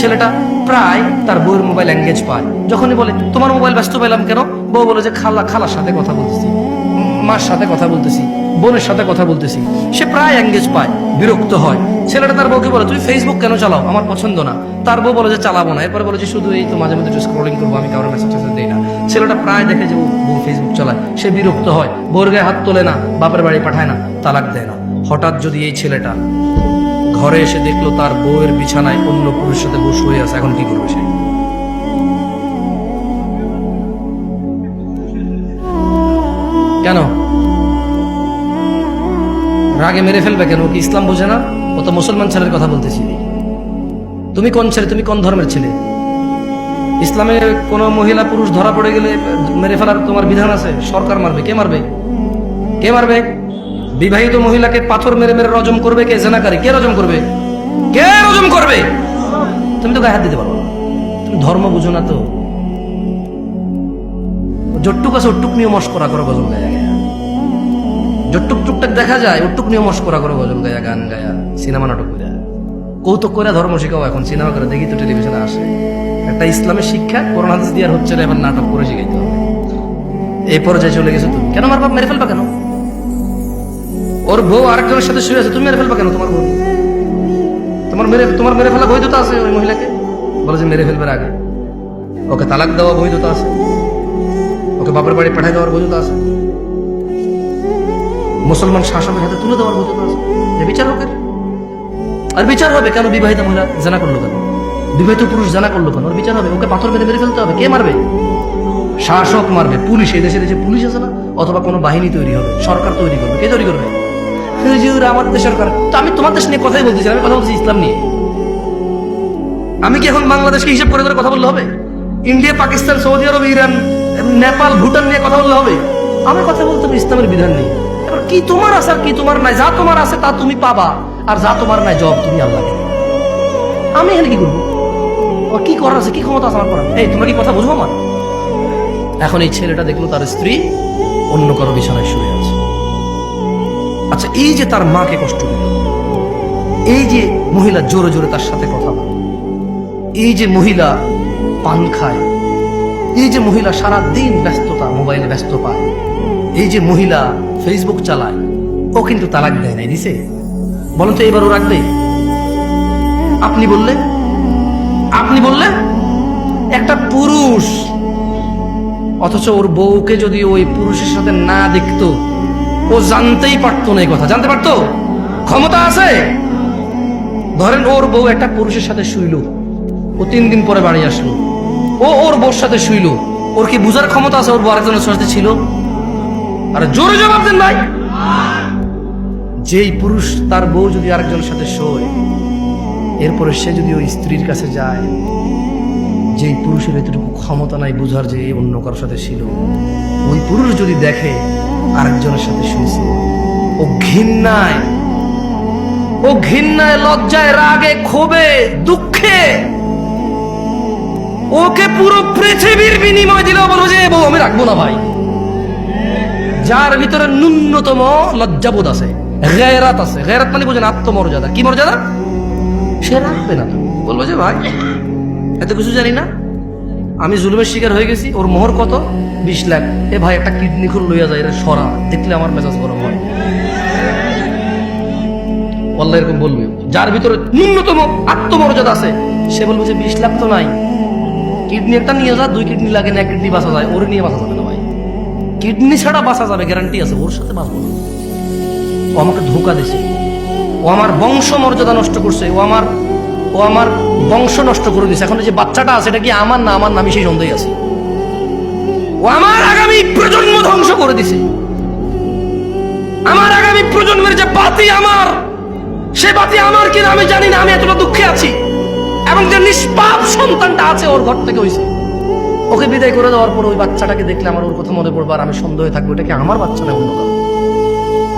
ছেলেটা প্রায় তার বউয়ের মোবাইল এঙ্গেজ পায়। যখনই বলে, তোমার মোবাইল ব্যস্ত পেলাম কেন? বউ বলে যে, খালা, খালার সাথে কথা বলতেছি, মার সাথে কথা বলতেছি, বোনের সাথে কথা বলতেছি। সে প্রায় এঙ্গেজ পায়, বিরক্ত হয়। ছেলেটা তার বউকে বলে, তুমি ফেসবুক কেন চালাও? আমার পছন্দ না। তার বউ বলে যে, চালাবো না। এরপরে বলে যে, শুধু এই তো মাঝে মধ্যে একটু স্ক্রলিং করব, আমি কারোর মেসেজ টেসেজ দিই না। ছেলেটা প্রায় দেখে যে বউ ফেসবুক চালায়। সে বিরক্ত হয় বউর গায়ে হাত তোলে না, বাপের বাড়ি পাঠায় না, তালাক দেয় না। হঠাৎ যদি এই ছেলেটা ঘরে এসে দেখল তার বউয়ের বিছানায় অন্য পুরুষের সাথে বউ হয়ে আছে। এখন কি করবে সে? কেন? রাগে মেরে ফেলবে কেন? কি ইসলাম বোঝে না? ও তো মুসলমান ছেলের কথা বলতেছি। তুমি কোন ছেলে? তুমি কোন ধর্মের ছেলে? ইসলামে কোন মহিলা পুরুষ ধরা পড়ে গেলে মেরে ফেলার তোমার বিধান আছে? সরকার মারবে। কে মারবে? কে মারবে? বিবাহিত মহিলাকে পাথর মেরে মেরে রজম করবে কে? জেনাকারী। কে রজম করবে? কে রজম করবে? তুমি তো গায়ে হাত দিতে পারো তুমি ধর্ম বুঝো না তো। জট্টুক আছে, ওটুক নিয়ে মস্করা করো গজল গায়া জট্টুক টুকটাক দেখা যায়, ওটুক নিয়ে মস্করা করো গজল গায়া, গান গায়া, সিনেমা নাটক করে। কৌতুক করে ধর্ম শিখাও এখন, সিনেমা করে, দেখি তো টেলিভিশনে আসে। একটা ইসলামের শিক্ষা হাদিস দিয়ে হচ্ছে না এবার নাটক করে শিখাইতে হবে। এই পর্যায়ে চলে গেছো তুমি কেন আমার বাপ মেরে ফেলবা কেন? ওর বউ আরেকজনের সাথে শুয়ে আছে, তুমি মেরে ফেলবা কেন তোমার বউ? তোমার মেরে তোমার মেরে ফেলা বৈধতা আছে ওই মহিলাকে? বলে যে মেরে ফেলবার আগে। ওকে তালাক দেওয়া বৈধতা আছে। ওকে বাপের বাড়ি পাঠাই দেওয়ার বৈধতা আছে। মুসলমান শাসকের হাতে তুলে দেওয়ার বৈধতা আছে। বিচার হোক আর বিচার হবে কেন বিবাহিত মহিলা জানা করল কেন? বিবাহিত পুরুষ জানা করল কেন? বিচার হবে। ওকে পাথর মেরে মেরে ফেলতে হবে। কে মারবে? শাসক মারবে। পুলিশ, এই দেশে দেশে পুলিশ আছে না? অথবা কোনো বাহিনী তৈরি হবে, সরকার তৈরি করবে। কে তৈরি করবে? আমি আমি আমি কি এখন বাংলাদেশকে হিসাব করে করে কথা বললে হবে? India, Pakistan, Saudi Arab, Iran, Nepal, Bhutan নিয়ে কথা বললে হবে? আমার কথা বলতে হবে, ইসলামের বিধান নেই। কি তোমার আছে কি তোমার নাই? যা তোমার আছে তা তুমি পাবা, আর যা তোমার নাই জব তুমি আল্লাহকে আমি এখানে কি করব? কি করার আছে? কি ক্ষমতা আছে আমার করার? এই, তোমরা কি কথা বুঝব আমার? এখন এই ছেলেটা দেখল তার স্ত্রী অন্য কারও বিছানায় শুয়ে আছে। আচ্ছা এই যে তার মাকে কষ্ট দিল, এই যে মহিলা জোরে জোরে তার সাথে কথা বলে এই যে মহিলা পান খায়, এই যে মহিলা সারা দিন ব্যস্ততা, মোবাইলে ব্যস্ত পায়, এই যে মহিলা ফেসবুক চালায়, ও কিন্তু তালাক দেয় নাই দিছে। বলেন তো এবার ও রাখবে? আপনি বললে? আপনি বললে? একটা পুরুষ, অথচ ওর বউকে যদি ওই পুরুষের সাথে না দেখতো ও জানতেই পারতো না এই কথা। জানতে পারতো? ক্ষমতা আছে? ধরেন ওর বউ একটা পুরুষের সাথে শুইল। ও তিন দিন পরে বাড়ি আসলো। ও ওর বউর সাথে শুইল। ওর কি বুঝার ক্ষমতা আছে? ওর বউ আরেকজনের সাথে ছিল? আর জোরে জবাব দেন ভাই। যেই পুরুষ তার বউ যদি আরেকজনের সাথে শোয়, এরপরে সে যদি ওই স্ত্রীর কাছে যায়, যেই পুরুষের এতটুকু ক্ষমতা নাই বুঝার যে অন্য কারোর সাথে ছিল, ওই পুরুষ যদি দেখে আরেকজনের সাথে শুয়েছে। ও ঘৃণায় ও ঘৃণায়, লজ্জায়, রাগে, ক্ষোভে, দুঃখে। ওকে পুরো পৃথিবীর বিনিময় দিলেও বলব যে, বউ, আমি রাখব না ভাই। যার ভিতরে ন্যূনতম লজ্জাবোধ আছে গেরাত আছে। গেরাত মানে বোঝেন আত্মমর্যাদা। কি মর্যাদা? সে রাখবে না বলব যে, ভাই, এত কিছু জানি না। আমি জুলুমের শিকার হয়ে গেছি, ওর মোহর কত? বিশ লাখ। এ ভাই, একটা কিডনি খুল লইয়া যায় সরা। দেখলে আমার মেজাজ গরম হয়। আল্লাহ এরকম বলবে। যার ভিতরে ন্যূনতম আত্মমর্যাদা আছে, সে বলবে যে বিশ লাখ তো নাই। কিডনি একটা নিয়ে যা, দুই কিডনি লাগে না, এক কিডনি বাঁচা যায়। ওর নিয়ে বাঁচা যাবে না ভাই। কিডনি ছাড়া বাঁচা যাবে গ্যারান্টি আছে। ওর সাথে বাঁচবো না। ও আমাকে ধোকা দিছে। ও আমার বংশ মর্যাদা নষ্ট করছে। ও আমার ও আমার বংশ নষ্ট করে দিয়েছে এখন যে বাচ্চাটা আছে, এটা কি আমার না আমার? নামই সেই সন্দেহ আছে। ও আমার আগামী প্রজন্ম ধ্বংস করে দিছে। আমার আগামী প্রজন্মের যে বাতি আমার, সে বাতি আমার কিনা আমি জানি না, আমি এতটা দুঃখে আছি। এবং যে নিষ্পাপ সন্তানটা আছে, ওর ঘর থেকে হয়েছে ওকে বিদায় করে দেওয়ার পর ওই বাচ্চাটাকে দেখলে আমার ওর কথা মনে পড়বে, আর আমি সন্দেহে থাকব, এটা কি আমার বাচ্চা না অন্য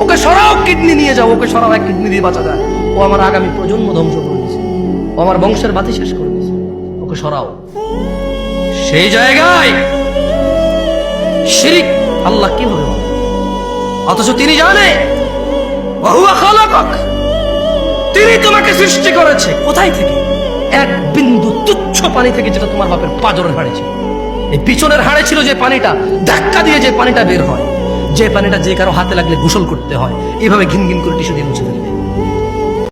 ওকে সরাও, কিডনি নিয়ে যাও, ওকে সরাও, এক কিডনি দিয়ে বাঁচা যায়। ও আমার আগামী প্রজন্ম ধ্বংস করে আমার বংশের বাতি শেষ করে ওকে সরাও। সেই জায়গায় শিরিক আল্লাহ কি হবে? অথচ তিনি জানে তিনি তোমাকে সৃষ্টি করেছে। কোথায় থেকে? এক বিন্দু তুচ্ছ পানি থেকে যেটা তোমার বাপের পাজরের হাড়ে ছিল। এই পিছনের হাড়ে ছিল যে পানিটা, ধাক্কা দিয়ে যে পানিটা বের হয়। যে পানিটা যে কারও হাতে লাগলে গোসল করতে হয়, এভাবে ঘিন ঘিন করে টিস্যু দিয়ে মুছে ফেলবে।